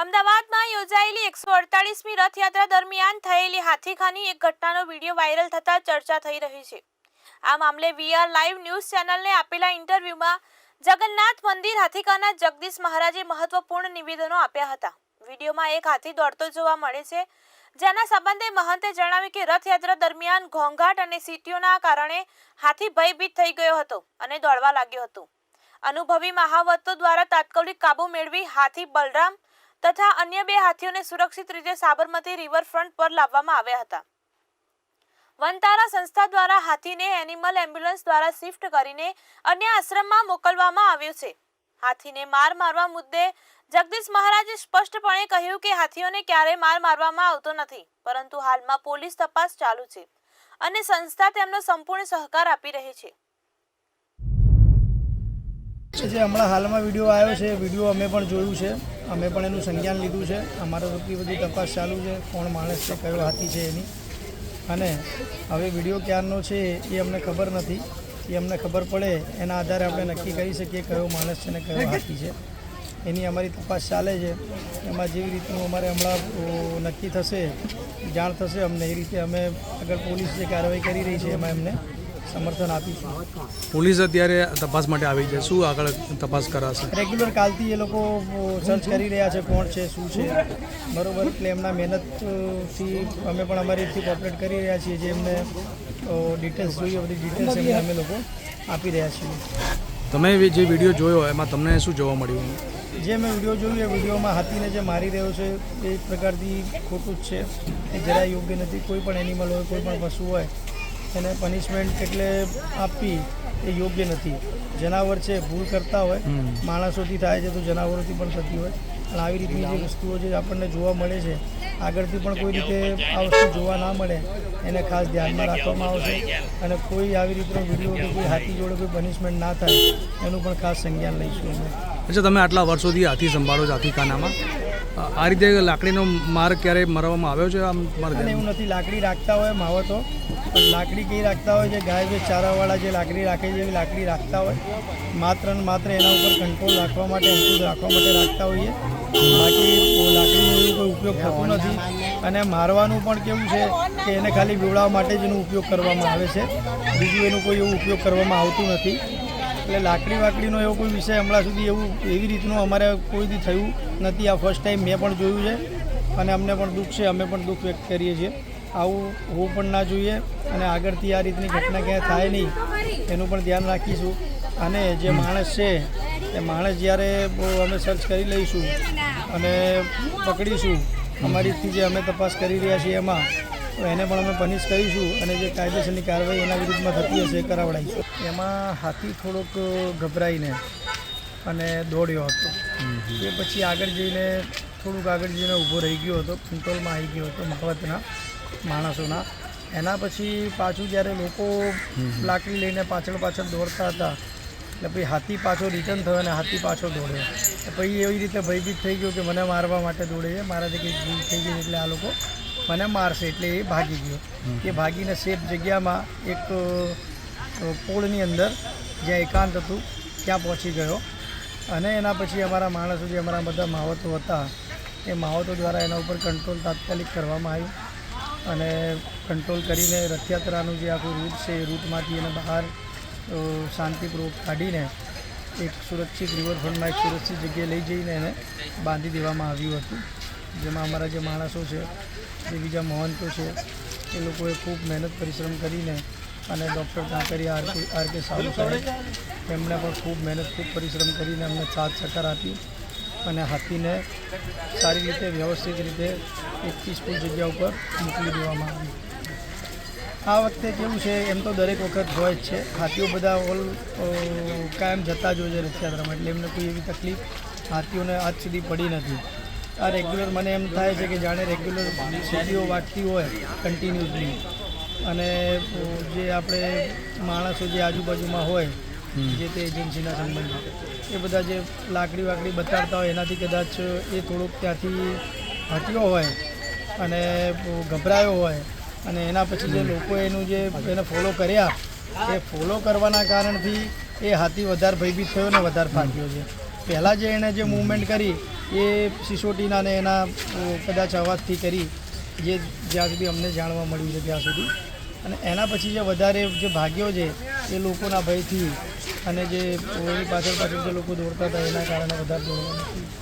અમદાવાદમાં યોજાયેલી એકસો અડતાલીસમી રથયાત્રા દરમિયાન થયેલી હાથીખાની એક ઘટનાનો વીડિયો વાયરલ થતા ચર્ચા થઈ રહી છે. આ મામલે વીઆર લાઈવ ન્યૂઝ ચેનલને આપેલા ઇન્ટરવ્યુમાં જગન્નાથ મંદિર હાથીકાના જગદીશ મહારાજે મહત્વપૂર્ણ નિવેદનો આપ્યા હતા. વિડીયોમાં એક હાથી દોડતો જોવા મળે છે. જેના સંબંધે મહંતે જણાવ્યું કે રથયાત્રા દરમિયાન ઘોંઘાટ અને સીટીઓના કારણે હાથી ભયભીત થઈ ગયો હતો અને દોડવા લાગ્યો હતો. અનુભવી મહાવતો દ્વારા તાત્કાલિક કાબુ મેળવી હાથી બલરામ તથા અન્ય બે હાથીઓને સુરક્ષિત રીતે સાબરમતી રિવરફ્રન્ટ પર લાવવામાં આવ્યા હતા. વનતારા સંસ્થા દ્વારા હાથીને એનિમલ એમ્બ્યુલન્સ દ્વારા શિફ્ટ કરીને અન્ય આશ્રમમાં મોકલવામાં આવ્યો છે. હાથીને માર મારવા મુદ્દે જગદીશ મહારાજે સ્પષ્ટપણે કહ્યું કે હાથીઓને ક્યારેય માર મારવામાં આવતો નથી, પરંતુ હાલમાં પોલીસ તપાસ ચાલુ છે અને સંસ્થા તેમનો સંપૂર્ણ સહકાર આપી રહી છે. જે હમણાં હાલમાં વીડિયો આવ્યો છે વીડિયો અમે પણ જોયું છે. અમે પણ એનું સંજ્ઞાન લીધું છે. અમારા તરફથી બધી તપાસ ચાલુ છે. કોણ માણસ છે, કયો હાથી છે એની. અને હવે વીડિયો ક્યારનો છે એ અમને ખબર નથી. એ અમને ખબર પડે. એના આધારે આપણે નક્કી કરી શકીએ કયો માણસ છે ને કયો હાથી છે. એની અમારી તપાસ ચાલે છે. એમાં જેવી રીતનું અમારે હમણાં નક્કી થશે, જાણ થશે અમને. એ રીતે અમે આગળ પોલીસ જે કાર્યવાહી કરી રહી છે એમાં એમને. સમર્થન આપીશું. પોલીસ અત્યારે તપાસ માટે આવી છે. શું આગળ તપાસ કરાશે? રેગ્યુલર કાલથી એ લોકો સર્ચ કરી રહ્યા છે કોણ છે શું છે. બરોબર એટલે એમના મહેનતથી અમે પણ અમારી રીતથી કોપરેટ કરી રહ્યા છીએ જે એમને ડિટેલ્સ જોઈએ બધી ડિટેલ્સ એમને અમે લોકો આપી રહ્યા છીએ. તમે જે વીડિયો જોયો એમાં તમને શું જોવા મળ્યું? જે મેં વીડિયો જોયું એ વિડીયોમાં હાથીને જે મારી રહ્યો છે એ પ્રકારથી ખોટું જ છે. એ જરા યોગ્ય નથી. કોઈ પણ એનિમલ હોય કોઈ પણ પશુ હોય એને પનિશમેન્ટ એટલે આપવી એ યોગ્ય નથી. જનાવર છે ભૂલ કરતા હોય માણસોથી થાય છે તો જનાવરોથી પણ થતી હોય. અને આવી રીતની જે વસ્તુઓ જે આપણને જોવા મળે છે આગળથી પણ કોઈ રીતે આ વસ્તુ જોવા ના મળે એને ખાસ ધ્યાનમાં રાખવામાં આવશે. અને કોઈ આવી રીતનો વીડિયો કે કોઈ હાથી જોડે કોઈ પનિશમેન્ટ ના થાય એનું પણ ખાસ સંજ્ઞાન લઈશું અમે. અચ્છા તમે આટલા વર્ષોથી હાથી સંભાળો છો હાથી ખાનામાં આ- રીતે લાકડીનો માર ક્યારેય મરવામાં આવ્યો છે આમ એવું નથી લાકડી રાખતા હોય માવતો લાકડી કઈ રાખતા હોય છે? ગાય જે ચારાવાળા જે લાકડી રાખે છે એવી લાકડી રાખતા હોય? માત્ર ને માત્ર એના ઉપર કંટ્રોલ રાખવા માટે, અંકુશ રાખવા માટે રાખતા હોઈએ. બાકી લાકડીનો કોઈ ઉપયોગ થતો નથી. અને મારવાનું પણ કેવું છે કે એને ખાલી બીવડાવવા માટે જ એનો ઉપયોગ કરવામાં આવે છે. બીજું એનું કોઈ એવું ઉપયોગ કરવામાં આવતું નથી. એટલે લાકડી વાકડીનો એવો કોઈ વિષય હમણાં સુધી એવું એવી રીતનું અમારે કોઈ દી થયું નથી. આ ફર્સ્ટ ટાઈમ મેં પણ જોયું છે અને અમને પણ દુઃખ છે. અમે પણ દુઃખ વ્યક્ત કરીએ છીએ. આવું હોવું પણ ના જોઈએ અને આગળથી આ રીતની ઘટના ક્યાંય થાય નહીં એનું પણ ધ્યાન રાખીશું. અને જે માણસ છે એ માણસ જ્યારે બહુ અમે સર્ચ કરી લઈશું અને પકડીશું અમારીથી જે અમે તપાસ કરી રહ્યા છીએ એમાં તો એને પણ અમે પનિશ કરીશું અને જે કાયદેસરની કાર્યવાહી એના વિરુદ્ધમાં થતી હશે એ કરાવડાવીશું. એમાં હાથી થોડોક ગભરાઈને અને દોડ્યો હતો. એ પછી આગળ જઈને થોડુંક આગળ જઈને ઊભો રહી ગયો હતો કંટ્રોલમાં આવી ગયો હતો મહવતના માણસોના. એના પછી પાછું જ્યારે લોકો લાકડી લઈને પાછળ પાછળ દોડતા હતા એટલે પછી હાથી પાછો રિટર્ન થયો અને હાથી પાછો દોડ્યો. પછી એવી રીતે ભયભીત થઈ ગયો કે મને મારવા માટે દોડે છે મારાથી કંઈક ભૂલ થઈ ગઈ એટલે આ લોકો મને મારશે એટલે એ ભાગી ગયો. એ ભાગીને સેફ જગ્યામાં એક પોળની અંદર જ્યાં એકાંત હતું ત્યાં પહોંચી ગયો. અને એના પછી અમારા માણસો જે અમારા બધા માવતો હતા એ માવતો દ્વારા એના ઉપર કંટ્રોલ તાત્કાલિક કરવામાં આવ્યું. અને કંટ્રોલ કરીને રથયાત્રાનું જે આખું રૂટ છે, એ રૂટમાંથી એને બહાર શાંતિપૂર્વક કાઢીને એક સુરક્ષિત રિવરફ્રન્ટમાં એક સુરક્ષિત જગ્યાએ લઈ જઈને એને બાંધી દેવામાં આવ્યું હતું. જેમાં અમારા જે માણસો છે, જે બીજા મહંતો છે, એ લોકોએ ખૂબ મહેનત, પરિશ્રમ કરીને અને doctor Kankaria R K R K Sahu સાહેબ એમણે પણ ખૂબ મહેનત, ખૂબ પરિશ્રમ કરીને અમને સાથ સહકાર આપી અને હાથીને સારી રીતે વ્યવસ્થિત રીતે એક પીસફુલ જગ્યા ઉપર મોકલી દેવામાં આવી. આ વખતે કેવું છે, એમ તો દરેક વખત હોય જ છે. હાથીઓ બધા ઓલ કાયમ જતા જ હોય છે રથયાત્રામાં, એટલે એમને કોઈ એવી તકલીફ હાથીઓને આજ સુધી પડી નથી. આ રેગ્યુલર મને એમ થાય છે કે જાણે રેગ્યુલર સીડીઓ વાગતી હોય કન્ટિન્યુઅસલી અને જે આપણે માણસો જે આજુબાજુમાં હોય જે તે એજન્સીના સંબંધમાં એ બધા જે લાકડી વાકડી બતાડતા હોય એનાથી કદાચ એ થોડુંક ત્યાંથી હટ્યો હોય અને ગભરાયો હોય અને એના પછી જે લોકો એનું જે એને ફોલો કર્યા એ ફોલો કરવાના કારણથી એ હાથી વધારે ભયભીત થયો ને વધારે ફાટ્યો છે. પહેલાં જે એણે જે મૂવમેન્ટ કરી એ સિસોટીનાને એના કદાચ અવાજથી કરી જે જ્યાં સુધી અમને જાણવા મળ્યું છે ત્યાં સુધી. અને એના પછી જે વધારે જે ભાગ્યો છે એ લોકોના ભયથી અને જે પાછળ પાછળ જે લોકો દોડતા હતા એના કારણે વધારે દોડવાનું